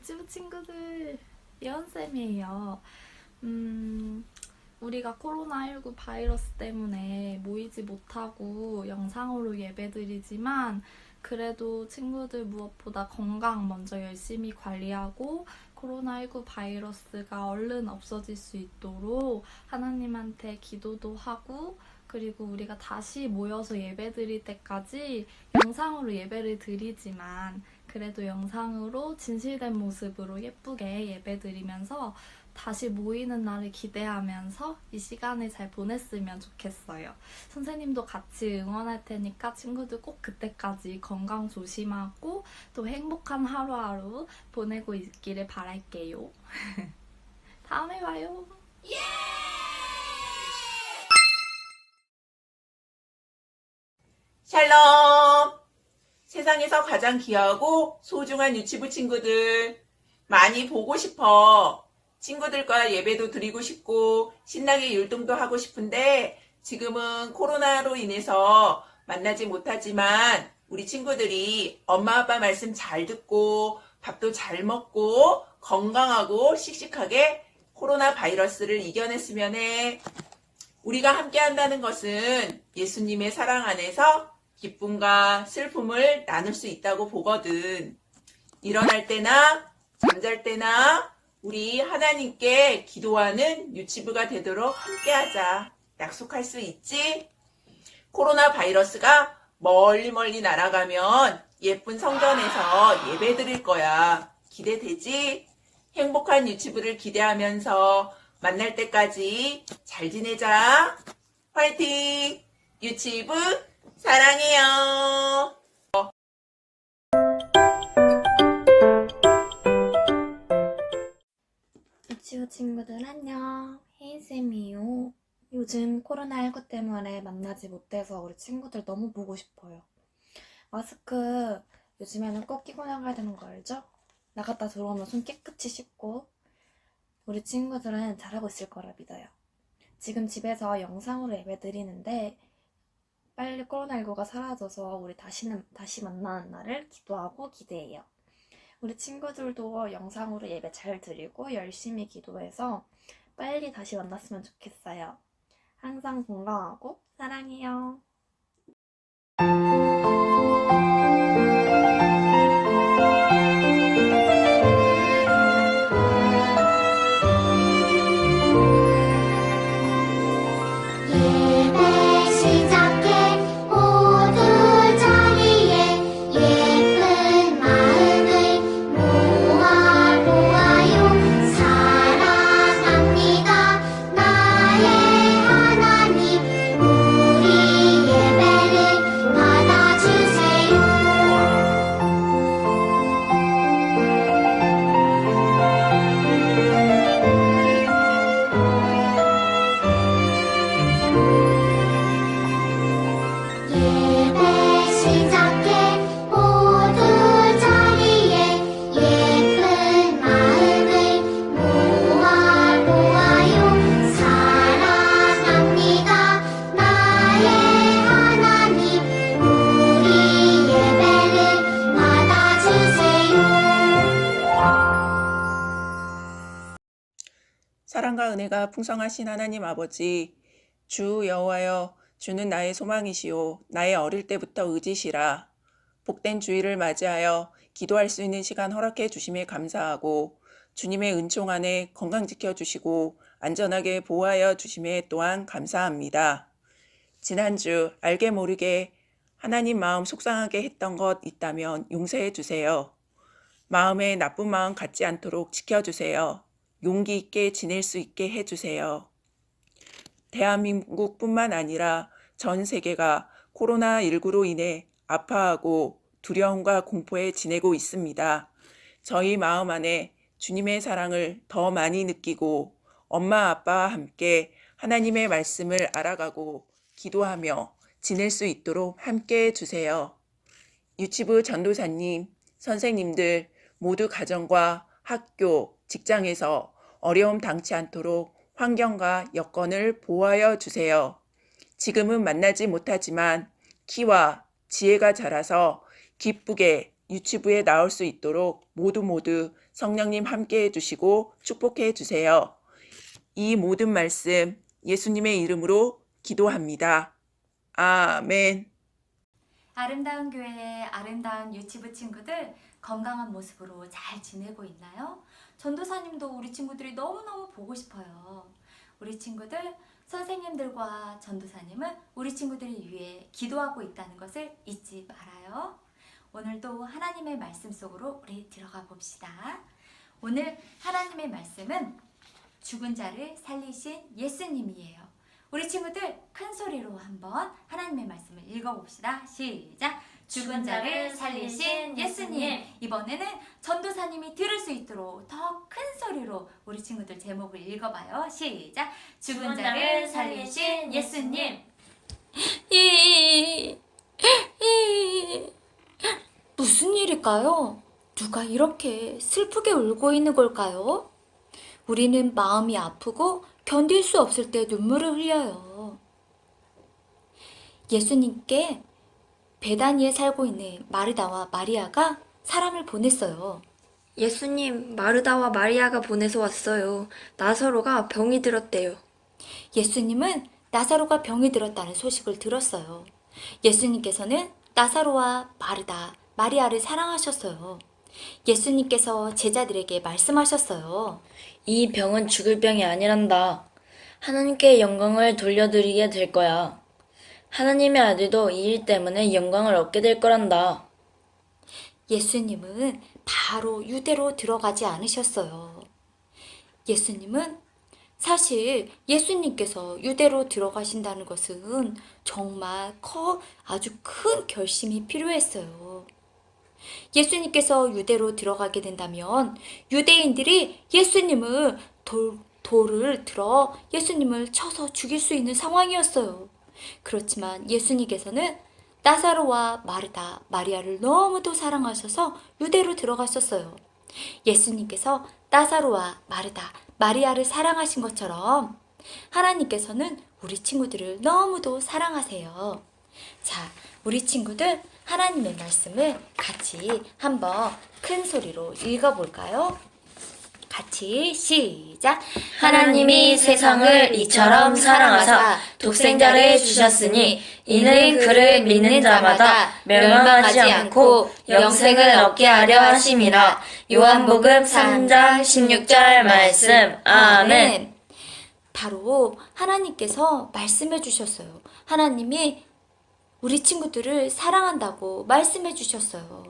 유튜브 친구들, 예언쌤이에요. 음, 우리가 코로나19 바이러스 때문에 모이지 못하고 영상으로 예배드리지만, 그래도 친구들 무엇보다 건강 먼저 열심히 관리하고, 코로나19 바이러스가 얼른 없어질 수 있도록 하나님한테 기도도 하고, 그리고 우리가 다시 모여서 예배 드릴 때까지 영상으로 예배를 드리지만, 그래도 영상으로 진실된 모습으로 예쁘게 예배드리면서 다시 모이는 날을 기대하면서 이 시간을 잘 보냈으면 좋겠어요. 선생님도 같이 응원할 테니까 친구들 꼭 그때까지 건강 조심하고 또 행복한 하루하루 보내고 있기를 바랄게요. 다음에 봐요. 샬롬! 세상에서 가장 귀하고 소중한 유치부 친구들. 많이 보고 싶어. 친구들과 예배도 드리고 싶고, 신나게 율동도 하고 싶은데, 지금은 코로나로 인해서 만나지 못하지만, 우리 친구들이 엄마 아빠 말씀 잘 듣고, 밥도 잘 먹고, 건강하고 씩씩하게 코로나 바이러스를 이겨냈으면 해. 우리가 함께 한다는 것은 예수님의 사랑 안에서 기쁨과 슬픔을 나눌 수 있다고 보거든. 일어날 때나 잠잘 때나 우리 하나님께 기도하는 유치부가 되도록 함께하자. 약속할 수 있지? 코로나 바이러스가 멀리 멀리 날아가면 예쁜 성전에서 예배 드릴 거야. 기대되지? 행복한 유치부를 기대하면서 만날 때까지 잘 지내자. 화이팅! 유치부 사랑해요. 유치부 친구들 안녕. 혜인쌤이에요. 요즘 코로나19 때문에 만나지 못해서 우리 친구들 너무 보고 싶어요. 마스크 요즘에는 꼭 끼고 나가야 되는 거 알죠? 나갔다 들어오면 손 깨끗이 씻고 우리 친구들은 잘하고 있을 거라 믿어요. 지금 집에서 영상으로 예배 드리는데 빨리 코로나19가 사라져서 우리 다시는 다시 만나는 날을 기도하고 기대해요. 우리 친구들도 영상으로 예배 잘 드리고 열심히 기도해서 빨리 다시 만났으면 좋겠어요. 항상 건강하고 사랑해요. 풍성하신 하나님 아버지, 주 여호와여, 주는 나의 소망이시오. 나의 어릴 때부터 의지시라. 복된 주일을 맞이하여 기도할 수 있는 시간 허락해 주심에 감사하고 주님의 은총 안에 건강 지켜 주시고 안전하게 보호하여 주심에 또한 감사합니다. 지난주 알게 모르게 하나님 마음 속상하게 했던 것 있다면 용서해 주세요. 마음에 나쁜 마음 갖지 않도록 지켜 주세요. 용기 있게 지낼 수 있게 해주세요. 대한민국뿐만 아니라 전 세계가 코로나19로 인해 아파하고 두려움과 공포에 지내고 있습니다. 저희 마음 안에 주님의 사랑을 더 많이 느끼고 엄마 아빠와 함께 하나님의 말씀을 알아가고 기도하며 지낼 수 있도록 함께 해주세요. 유치부 전도사님, 선생님들 모두 가정과 학교, 직장에서 어려움 당치 않도록 환경과 여건을 보호하여 주세요. 지금은 만나지 못하지만 키와 지혜가 자라서 기쁘게 유치부에 나올 수 있도록 모두 모두 성령님 함께 해주시고 축복해 주세요. 이 모든 말씀 예수님의 이름으로 기도합니다. 아멘. 아름다운 교회의 아름다운 유치부 친구들 건강한 모습으로 잘 지내고 있나요? 전도사님도 우리 친구들이 너무너무 보고 싶어요. 우리 친구들 선생님들과 전도사님은 우리 친구들을 위해 기도하고 있다는 것을 잊지 말아요. 오늘도 하나님의 말씀 속으로 우리 들어가 봅시다. 오늘 하나님의 말씀은 죽은 자를 살리신 예수님이에요. 우리 친구들 큰 소리로 한번 하나님의 말씀을 읽어봅시다. 시작. 죽은 자를 살리신 예수님. 이번에는 전도사님이 들을 수 있도록 더 큰 소리로 우리 친구들 제목을 읽어봐요. 시작. 죽은 자를 살리신 예수님. 이, 이, 무슨 일일까요? 누가 이렇게 슬프게 울고 있는 걸까요? 우리는 마음이 아프고 견딜 수 없을 때 눈물을 흘려요. 예수님께 베다니에 살고 있는 마르다와 마리아가 사람을 보냈어요. 예수님, 마르다와 마리아가 보내서 왔어요. 나사로가 병이 들었대요. 예수님은 나사로가 병이 들었다는 소식을 들었어요. 예수님께서는 나사로와 마르다, 마리아를 사랑하셨어요. 예수님께서 제자들에게 말씀하셨어요. 이 병은 죽을 병이 아니란다. 하나님께 영광을 돌려드리게 될 거야. 하나님의 아들도 이 일 때문에 영광을 얻게 될 거란다. 예수님은 바로 유대로 들어가지 않으셨어요. 예수님은 사실 예수님께서 유대로 들어가신다는 것은 정말 커 아주 큰 결심이 필요했어요. 예수님께서 유대로 들어가게 된다면 유대인들이 예수님을 돌, 돌을 들어 예수님을 쳐서 죽일 수 있는 상황이었어요. 그렇지만 예수님께서는 나사로와 마르다, 마리아를 너무도 사랑하셔서 유대로 들어가셨어요. 예수님께서 나사로와 마르다, 마리아를 사랑하신 것처럼 하나님께서는 우리 친구들을 너무도 사랑하세요. 자, 우리 친구들 하나님의 말씀을 같이 한번 큰 소리로 읽어볼까요? 같이 시작. 하나님이 세상을 이처럼 사랑하사 독생자를 주셨으니 이는 그를 믿는 자마다 멸망하지 않고 영생을 얻게 하려 하심이라. 요한복음 3장 16절 말씀. 아멘. 바로 하나님께서 말씀해 주셨어요. 하나님이 우리 친구들을 사랑한다고 말씀해 주셨어요.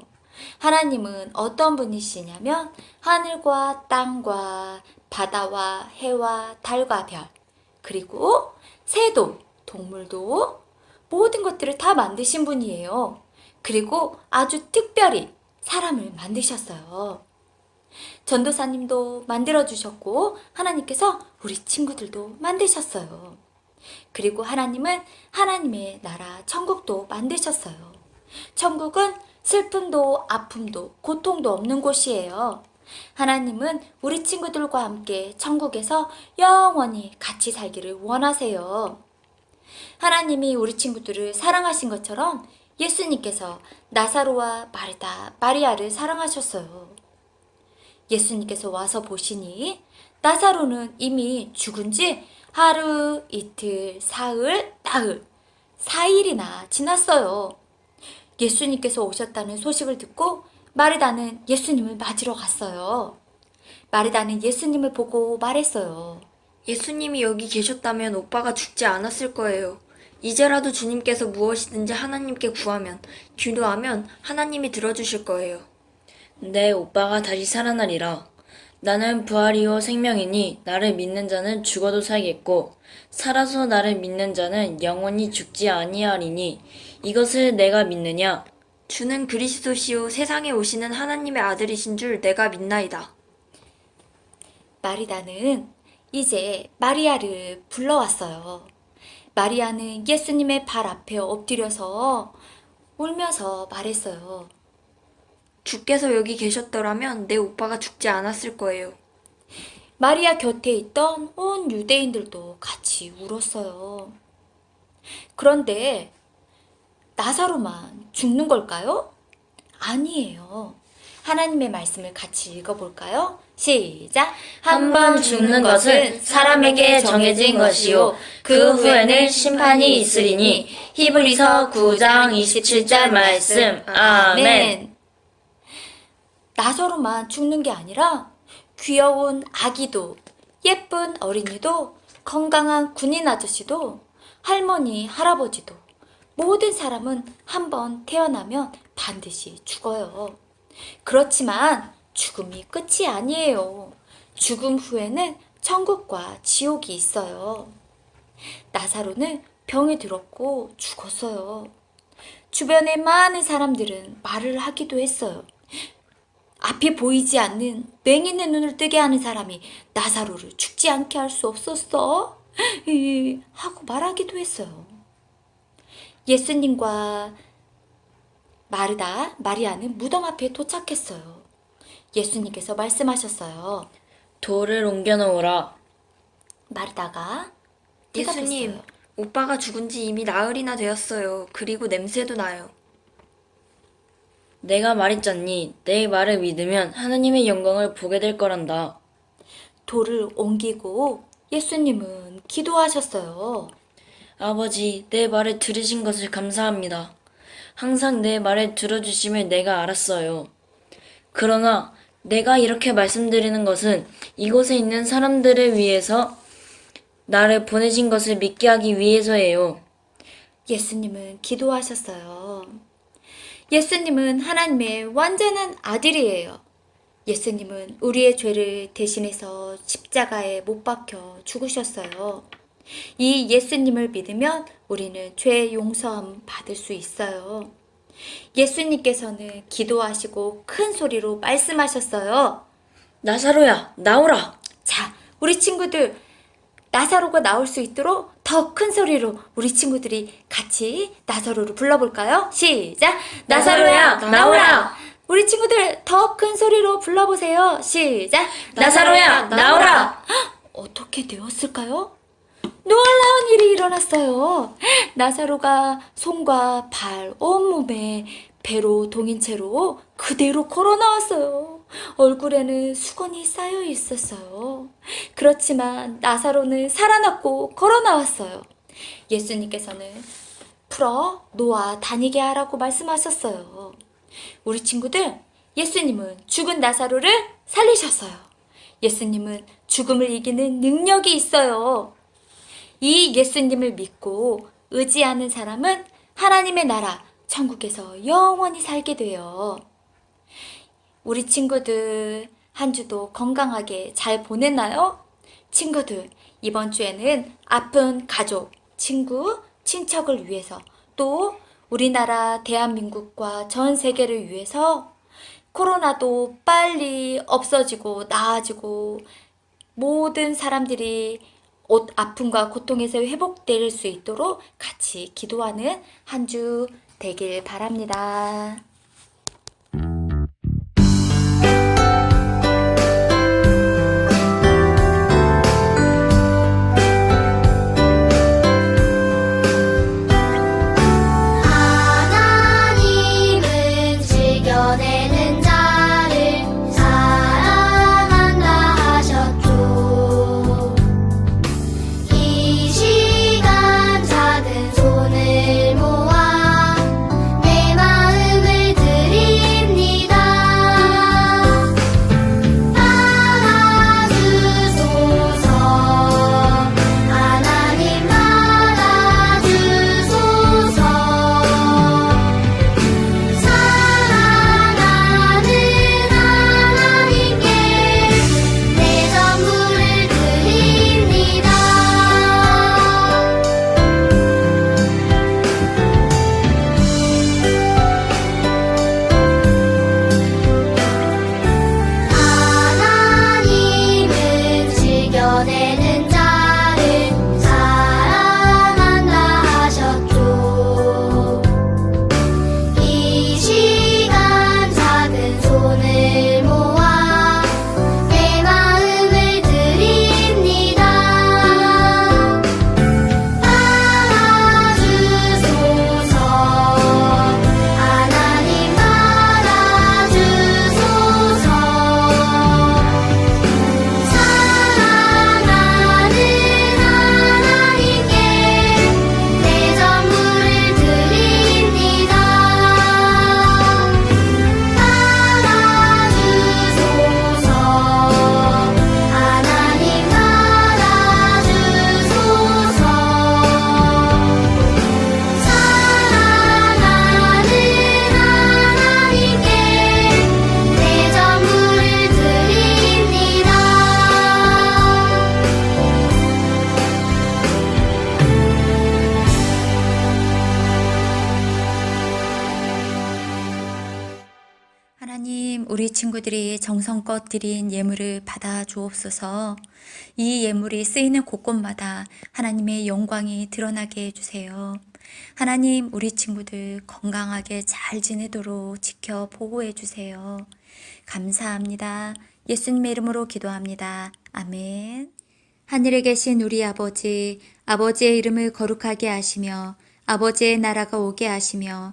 하나님은 어떤 분이시냐면 하늘과 땅과 바다와 해와 달과 별 그리고 새도 동물도 모든 것들을 다 만드신 분이에요. 그리고 아주 특별히 사람을 만드셨어요. 전도사님도 만들어 주셨고 하나님께서 우리 친구들도 만드셨어요. 그리고 하나님은 하나님의 나라 천국도 만드셨어요. 천국은 슬픔도 아픔도 고통도 없는 곳이에요. 하나님은 우리 친구들과 함께 천국에서 영원히 같이 살기를 원하세요. 하나님이 우리 친구들을 사랑하신 것처럼 예수님께서 나사로와 마르다, 마리아를 사랑하셨어요. 예수님께서 와서 보시니 나사로는 이미 죽은 지 하루, 이틀, 사흘, 나흘, 사일이나 지났어요. 예수님께서 오셨다는 소식을 듣고 마르다는 예수님을 맞으러 갔어요. 마르다는 예수님을 보고 말했어요. 예수님이 여기 계셨다면 오빠가 죽지 않았을 거예요. 이제라도 주님께서 무엇이든지 하나님께 구하면, 기도하면 하나님이 들어주실 거예요. 내 오빠가 다시 살아나리라. 나는 부활이요 생명이니 나를 믿는 자는 죽어도 살겠고 살아서 나를 믿는 자는 영원히 죽지 아니하리니 이것을 내가 믿느냐? 주는 그리스도시요 세상에 오시는 하나님의 아들이신 줄 내가 믿나이다. 마리다는 이제 마리아를 불러왔어요. 마리아는 예수님의 발 앞에 엎드려서 울면서 말했어요. 주께서 여기 계셨더라면 내 오빠가 죽지 않았을 거예요. 마리아 곁에 있던 온 유대인들도 같이 울었어요. 그런데 나사로만 죽는 걸까요? 아니에요. 하나님의 말씀을 같이 읽어볼까요? 시작. 한 번 죽는 것은 사람에게 정해진 것이요 그 후에는 심판이 있으리니 히브리서 9장 27절 말씀 아멘. 나사로만 죽는 게 아니라 귀여운 아기도 예쁜 어린이도 건강한 군인 아저씨도 할머니 할아버지도 모든 사람은 한번 태어나면 반드시 죽어요. 그렇지만 죽음이 끝이 아니에요. 죽음 후에는 천국과 지옥이 있어요. 나사로는 병이 들었고 죽었어요. 주변의 많은 사람들은 말을 하기도 했어요. 앞이 보이지 않는 맹인의 눈을 뜨게 하는 사람이 나사로를 죽지 않게 할 수 없었어? 이, 하고 말하기도 했어요. 예수님과 마르다, 마리아는 무덤 앞에 도착했어요. 예수님께서 말씀하셨어요. 돌을 옮겨 놓으라. 마르다가 예수님, 대답했어요. 오빠가 죽은 지 이미 나흘이나 되었어요. 그리고 냄새도 나요. 내가 말했잖니 내 말을 믿으면 하나님의 영광을 보게 될 거란다. 돌을 옮기고 예수님은 기도하셨어요. 아버지, 내 말을 들으신 것을 감사합니다. 항상 내 말을 들어주심을 내가 알았어요. 그러나 내가 이렇게 말씀드리는 것은 이곳에 있는 사람들을 위해서 나를 보내신 것을 믿게 하기 위해서예요. 예수님은 기도하셨어요. 예수님은 하나님의 완전한 아들이에요. 예수님은 우리의 죄를 대신해서 십자가에 못 박혀 죽으셨어요. 이 예수님을 믿으면 우리는 죄 용서함 받을 수 있어요. 예수님께서는 기도하시고 큰 소리로 말씀하셨어요. 나사로야, 나오라! 자, 우리 친구들 나사로가 나올 수 있도록 더 큰 소리로 우리 친구들이 같이 나사로를 불러볼까요? 시작! 나사로야, 나오라! 우리 친구들 더 큰 소리로 불러보세요. 시작! 나사로야, 나오라! 헉, 어떻게 되었을까요? 놀라운 일이 일어났어요. 나사로가 손과 발, 온몸에 배로 동인 채로 그대로 걸어 나왔어요. 얼굴에는 수건이 쌓여 있었어요. 그렇지만 나사로는 살아났고 걸어 나왔어요. 예수님께서는 풀어 놓아 다니게 하라고 말씀하셨어요. 우리 친구들, 예수님은 죽은 나사로를 살리셨어요. 예수님은 죽음을 이기는 능력이 있어요. 이 예수님을 믿고 의지하는 사람은 하나님의 나라, 천국에서 영원히 살게 돼요. 우리 친구들 한 주도 건강하게 잘 보냈나요? 친구들, 이번 주에는 아픈 가족, 친구, 친척을 위해서 또 우리나라 대한민국과 전 세계를 위해서 코로나도 빨리 없어지고 나아지고 모든 사람들이 옷 아픔과 고통에서 회복될 수 있도록 같이 기도하는 한 주 되길 바랍니다. 친구들이 정성껏 드린 예물을 받아 주옵소서. 이 예물이 쓰이는 곳곳마다 하나님의 영광이 드러나게 해주세요. 하나님, 우리 친구들 건강하게 잘 지내도록 지켜 보호해 주세요. 감사합니다. 예수님의 이름으로 기도합니다. 아멘. 하늘에 계신 우리 아버지, 아버지의 이름을 거룩하게 하시며, 아버지의 나라가 오게 하시며,